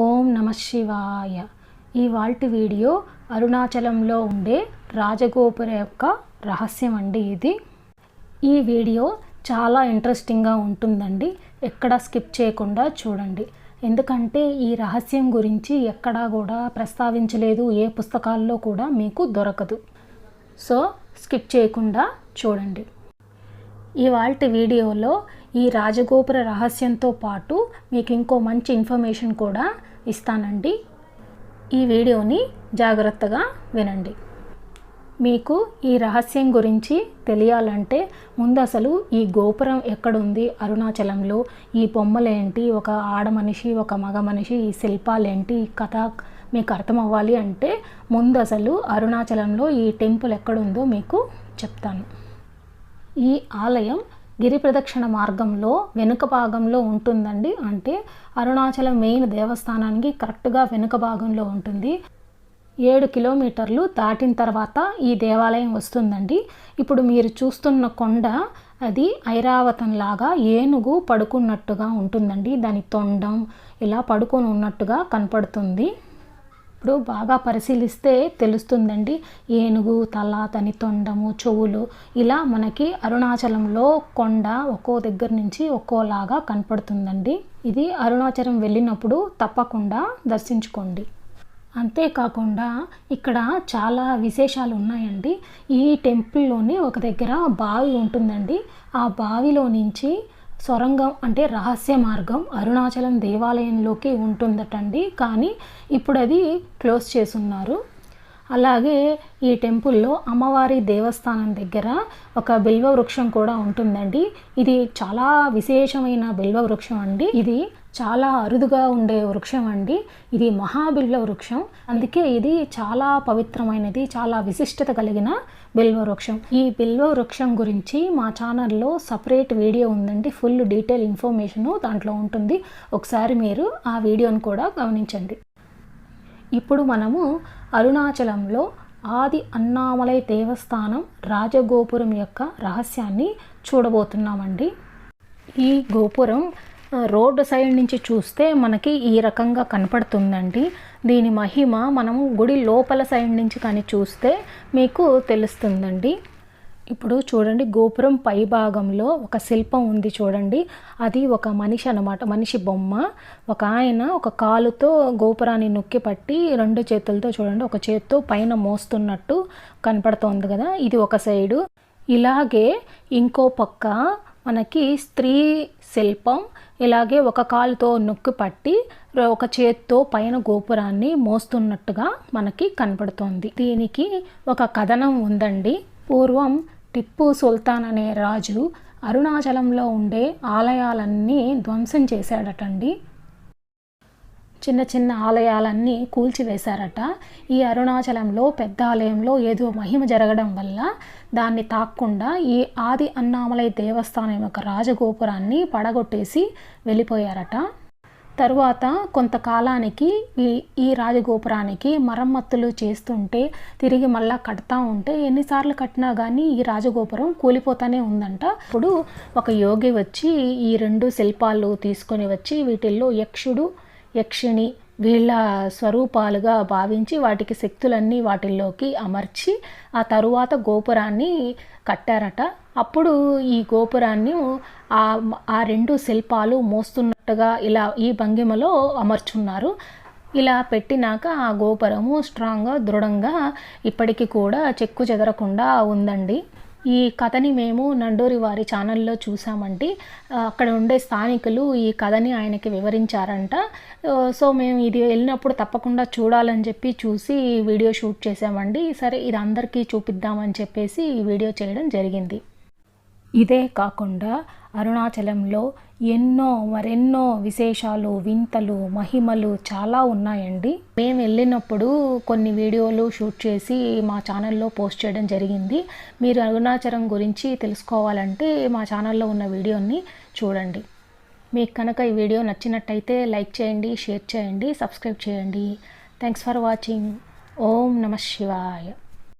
ఓం నమ శివాయ. ఇవాల్టి వీడియో అరుణాచలంలో ఉండే రాజగోపుర యొక్క రహస్యం అండి ఇది. ఈ వీడియో చాలా ఇంట్రెస్టింగ్గా ఉంటుందండి. ఎక్కడ స్కిప్ చేయకుండా చూడండి. ఎందుకంటే ఈ రహస్యం గురించి ఎక్కడా కూడా ప్రస్తావించలేదు ఏ పుస్తకాల్లో కూడా మీకు దొరకదు. సో స్కిప్ చేయకుండా చూడండి. ఇవాల్టి వీడియోలో ఈ రాజగోపుర రహస్యంతో పాటు మీకు ఇంకో మంచి ఇన్ఫర్మేషన్ కూడా ఇస్తానండి. ఈ వీడియోని జాగ్రత్తగా వినండి. మీకు ఈ రహస్యం గురించి తెలియాలంటే ముందు అసలు ఈ గోపురం ఎక్కడుంది? అరుణాచలంలో ఈ బొమ్మలేంటి? ఒక ఆడ మనిషి ఒక మగ మనిషి ఈ శిల్పాలేంటి? ఈ కథ మీకు అర్థం అవ్వాలి అంటే ముందు అసలు అరుణాచలంలో ఈ టెంపుల్ ఎక్కడుందో మీకు చెప్తాను. ఈ ఆలయం గిరి ప్రదక్షిణ మార్గంలో వెనుక భాగంలో ఉంటుందండి. అంటే అరుణాచలం మెయిన్ దేవస్థానానికి కరెక్ట్గా వెనుక భాగంలో ఉంటుంది. ఏడు కిలోమీటర్లు దాటిన తర్వాత ఈ దేవాలయం వస్తుందండి. ఇప్పుడు మీరు చూస్తున్న కొండ అది ఐరావతం లాగా ఏనుగు పడుకున్నట్టుగా ఉంటుందండి. దాని తొండం ఇలా పడుకొని ఉన్నట్టుగా కనపడుతుంది. ఇప్పుడు బాగా పరిశీలిస్తే తెలుస్తుందండి. ఏనుగు తల తని తొండము చెవులు. ఇలా మనకి అరుణాచలంలో కొండ ఒక్కో దగ్గర నుంచి ఒక్కోలాగా కనపడుతుందండి. ఇది అరుణాచలం వెళ్ళినప్పుడు తప్పకుండా దర్శించుకోండి. అంతేకాకుండా ఇక్కడ చాలా విశేషాలు ఉన్నాయండి. ఈ టెంపుల్లోనే ఒక దగ్గర బావి ఉంటుందండి. ఆ బావిలో నుంచి సొరంగం అంటే రహస్య మార్గం. అరుణాచలం దేవాలయంలోకి ఉంటుందటండి. కానీ ఇప్పుడు అది క్లోజ్ చేసున్నారు అలాగే ఈ టెంపుల్లో అమ్మవారి దేవస్థానం దగ్గర ఒక బిల్వ వృక్షం కూడా ఉంటుందండి. ఇది చాలా విశేషమైన బిల్వ వృక్షం అండి. ఇది చాలా అరుదుగా ఉండే వృక్షం అండి. ఇది మహాబిల్వ వృక్షం. అందుకే ఇది చాలా పవిత్రమైనది చాలా విశిష్టత కలిగిన బిల్వ వృక్షం. ఈ బిల్వ వృక్షం గురించి మా ఛానల్లో సపరేట్ వీడియో ఉందండి. ఫుల్ డీటెయిల్ ఇన్ఫర్మేషను దాంట్లో ఉంటుంది. ఒకసారి మీరు ఆ వీడియోను కూడా గమనించండి. ఇప్పుడు మనము అరుణాచలంలో ఆది అన్నామలై దేవస్థానం రాజగోపురం యొక్క రహస్యాన్ని చూడబోతున్నామండి. ఈ గోపురం రోడ్డు సైడ్ నుంచి చూస్తే మనకి ఈ రకంగా కనపడుతుందండి. దీని మహిమ మనము గుడి లోపల సైడ్ నుంచి కానీ చూస్తే మీకు తెలుస్తుందండి. ఇప్పుడు చూడండి గోపురం పై భాగంలో ఒక శిల్పం ఉంది చూడండి. అది ఒక మనిషి అనమాట మనిషి బొమ్మ. ఒక ఆయన ఒక కాలుతో గోపురాన్ని నొక్కి పట్టి రెండు చేతులతో చూడండి ఒక చేత్తో పైన మోస్తున్నట్టు కనపడుతోంది కదా. ఇది ఒక సైడు. ఇలాగే ఇంకో పక్క మనకి స్త్రీ శిల్పం ఇలాగే ఒక కాలుతో నొక్కి పట్టి ఒక చేత్తో పైన గోపురాన్ని మోస్తున్నట్టుగా మనకి కనపడుతోంది. దీనికి ఒక కథనం ఉందండి. పూర్వం టిప్పు సుల్తాన్ అనే రాజు అరుణాచలంలో ఉండే ఆలయాలన్నీ ధ్వంసం చేశాడటండి. చిన్న చిన్న ఆలయాలన్నీ కూల్చివేశారట. ఈ అరుణాచలంలో పెద్ద ఆలయంలో ఏదో మహిమ జరగడం వల్ల దాన్ని తాక్కుండా ఈ ఆది అన్నామలై దేవస్థానం యొక్క రాజగోపురాన్ని పడగొట్టేసి వెళ్ళిపోయారట. తరువాత కొంతకాలానికి ఈ ఈ రాజగోపురానికి మరమ్మతులు చేస్తుంటే తిరిగి మళ్ళా కడతా ఉంటే ఎన్నిసార్లు కట్టినా కానీ ఈ రాజగోపురం కూలిపోతానే ఉందంట. ఇప్పుడు ఒక యోగి వచ్చి ఈ రెండు శిల్పాలు తీసుకొని వచ్చి వీటిల్లో యక్షుడు యక్షిణి వీళ్ళ స్వరూపాలుగా భావించి వాటికి శక్తులన్నీ వాటిల్లోకి అమర్చి ఆ తరువాత గోపురాన్ని కట్టారట. అప్పుడు ఈ గోపురాన్ని ఆ ఆ రెండు శిల్పాలు మోస్తున్న మోస్తున్నట్టుగా ఇలా ఈ భంగిమలో అమర్చున్నారు. ఇలా పెట్టినాక ఆ గోపురము స్ట్రాంగ్గా దృఢంగా ఇప్పటికీ కూడా చెక్కు చెదరకుండా ఉందండి. ఈ కథని మేము నండూరి వారి ఛానల్లో చూసామండి. అక్కడ ఉండే స్థానికులు ఈ కథని ఆయనకి వివరించారంట. సో మేము ఇది వెళ్ళినప్పుడు తప్పకుండా చూడాలని చెప్పి చూసి వీడియో షూట్ చేసామండి. సరే ఇది అందరికీ చూపిద్దామని చెప్పేసి ఈ వీడియో చేయడం జరిగింది. ఇదే కాకుండా అరుణాచలంలో ఎన్నో మరెన్నో విశేషాలు వింతలు మహిమలు చాలా ఉన్నాయండి. మేము వెళ్ళినప్పుడు కొన్ని వీడియోలు షూట్ చేసి మా ఛానల్లో పోస్ట్ చేయడం జరిగింది. మీరు అరుణాచలం గురించి తెలుసుకోవాలంటే మా ఛానల్లో ఉన్న వీడియోని చూడండి. మీకు కనుక ఈ వీడియో నచ్చినట్టయితే లైక్ చేయండి షేర్ చేయండి సబ్స్క్రైబ్ చేయండి. Thanks for watching. ఓం నమ శివాయ.